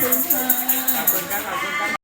คุณค่ะ ขอบคุณครับขอบคุณครับ